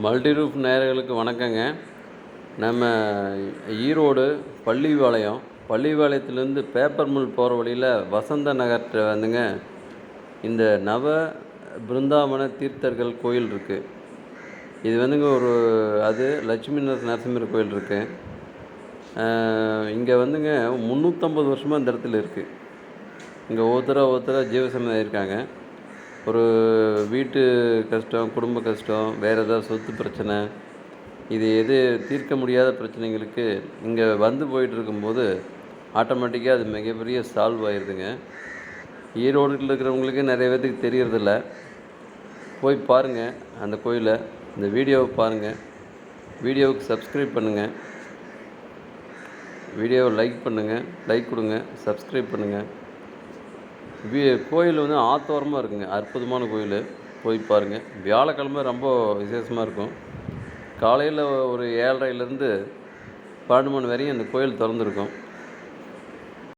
மல்டிரூஃப் நேயர்களுக்கு வணக்கங்க. நம்ம ஈரோடு பள்ளிபாளையம் பள்ளிபாளையத்துலேருந்து பேப்பர் மில் போகிற வழியில் வசந்த நகர்கிட்ட வந்துங்க. இந்த நவ பிருந்தாவன தீர்த்தர்கள் கோயில் இருக்குது இது வந்துங்க ஒரு அது லட்சுமி நரசிம்மர் கோயில் இருக்குது இங்கே வந்துங்க முந்நூற்றம்பது வருஷமாக இந்த இடத்துல இருக்குது இங்கே ஒவ்வொருத்தராக ஒவ்வொருத்தராக ஜீவசமாதி இருக்காங்க ஒரு வீட்டு கஷ்டம் குடும்ப கஷ்டம் வேறு ஏதாவது சொத்து பிரச்சனை இது எது தீர்க்க முடியாத பிரச்சனைங்களுக்கு இங்கே வந்து போயிட்டு இருக்கும்போது ஆட்டோமேட்டிக்காக அது மிகப்பெரிய சால்வ் ஆயிடுதுங்க ஈரோடில் இருக்கிறவங்களுக்கு நிறைய பேர்த்துக்கு தெரியறதில்ல. போய் பாருங்கள் அந்த கோயிலை இந்த வீடியோவை பாருங்கள் வீடியோவுக்கு சப்ஸ்கிரைப் பண்ணுங்கள் வீடியோவை லைக் பண்ணுங்கள் லைக் கொடுங்க சப்ஸ்கிரைப் பண்ணுங்கள் கோயில் வந்து ஆத்தோரமாக இருக்குங்க. அற்புதமான கோயில். போய் பாருங்கள் வியாழக்கிழமை ரொம்ப விசேஷமாக இருக்கும். காலையில் ஒரு ஏழரைலேருந்து பன்னெண்டு மணி வரையும் அந்த கோயில் திறந்துருக்கும்.